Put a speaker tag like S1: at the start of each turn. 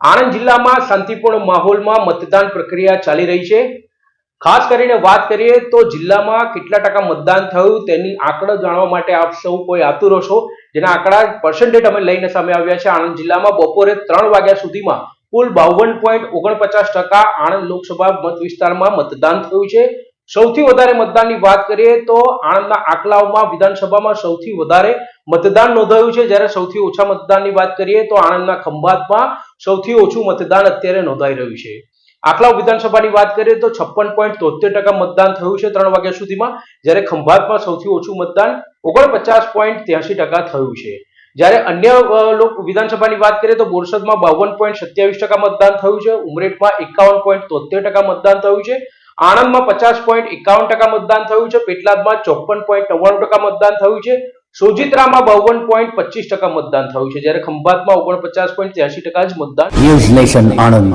S1: આણંદ જિલ્લામાં શાંતિપૂર્ણ માહોલમાં મતદાન પ્રક્રિયા ચાલી રહી છે. ખાસ કરીને વાત કરીએ તો જિલ્લામાં કેટલા ટકા મતદાન થયું તેની આંકડો જાણવા માટે આપ સૌ કોઈ આતુરો છો જેના આંકડા પર્સન્ટેજ અમે લઈને સામે આવ્યા છે. આણંદ જિલ્લામાં બપોરે ત્રણ વાગ્યા સુધીમાં કુલ બાવન પોઈન્ટ ઓગણપચાસ ટકા આણંદ લોકસભા મત વિસ્તારમાં મતદાન થયું છે. સૌથી વધારે મતદાનની વાત કરીએ તો આણંદના આંકડાઓમાં વિધાનસભામાં સૌથી વધારે મતદાન નોંધાયું છે. જ્યારે સૌથી ઓછા મતદાનની વાત કરીએ તો આણંદના ખંભાતમાં સૌથી ઓછું મતદાન અત્યારે નોંધાઈ રહ્યું છે. આટલા વિધાનસભાની વાત કરીએ તો છપ્પન પોઈન્ટ તોતેર ટકા મતદાન થયું છે ત્રણ વાગ્યા સુધીમાં. જ્યારે ખંભાતમાં સૌથી ઓછું મતદાન ઓગણપચાસ પોઈન્ટ ત્યાસી ટકા થયું છે. જ્યારે અન્ય લોક, વિધાનસભાની વાત કરીએ તો બોરસદમાં બાવન પોઈન્ટ સત્યાવીસ ટકા મતદાન થયું છે. ઉમરેઠમાં એકાવન પોઈન્ટ તોતેર ટકા મતદાન થયું છે. આણંદમાં પચાસ પોઈન્ટ એકાવન ટકા મતદાન થયું છે. પેટલાદમાં ચોપન પોઈન્ટ નવ્વાણું ટકા મતદાન થયું છે. સોજિત્રામાં બાવન પોઈન્ટ પચીસ ટકા મતદાન થયું છે. જ્યારે ખંભાતમાં ઓગણપચાસ પોઈન્ટ ત્યાસી ટકા જ મતદાન
S2: ન્યૂઝ નેશન આણંદ.